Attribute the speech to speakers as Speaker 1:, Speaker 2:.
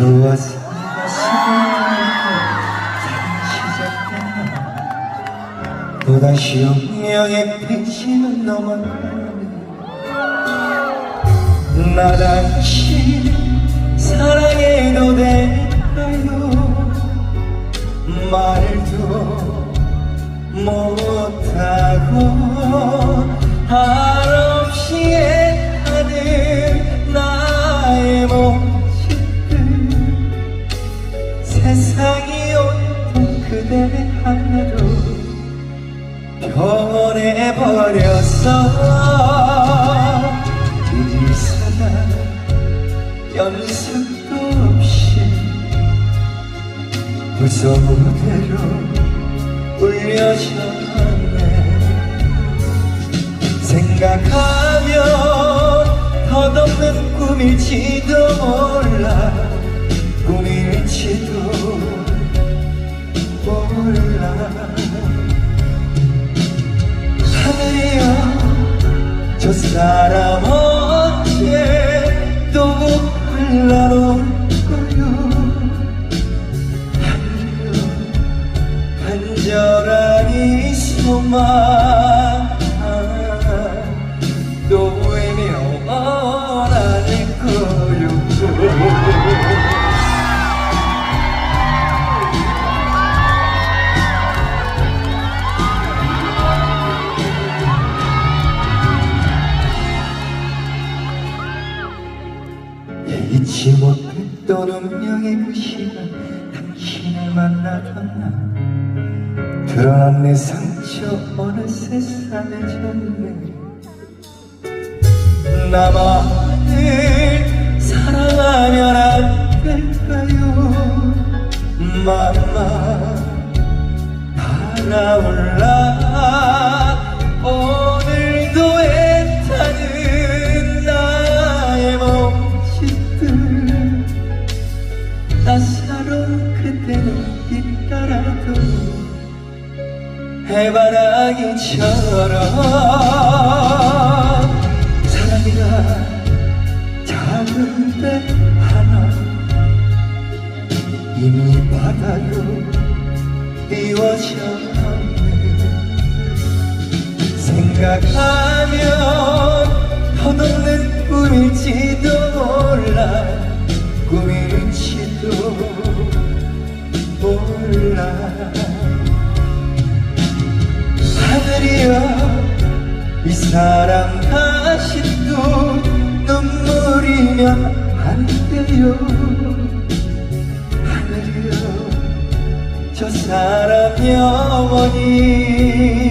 Speaker 1: 무엇을 시작했나 또다시 운명의 배신은 넘어가네 나다시 사랑해도 될까요 말도 하나로 변해버렸어. 이사가 연습도 없이 무서운대로 울려졌네. 생각하면 덧없는 꿈일지도 몰라 저 사람 언제 또 흘러올 거요? 하늘이여 간절한 이 소망 잊지 못했던 운명의 그 시간 당신을 만나던 날 드러난 내 상처 어느새 싸매졌네 나만을 사랑하면 안 될까요? 맘만 달아올라 해바라기처럼 사랑이가 작은 배 하나 이미 바다로 띄워졌네. 생각하면 덧없는 꿈일지도 하늘이여 이 사랑 다시 또 눈물이면 안 돼요. 하늘이여 저 사람 영원히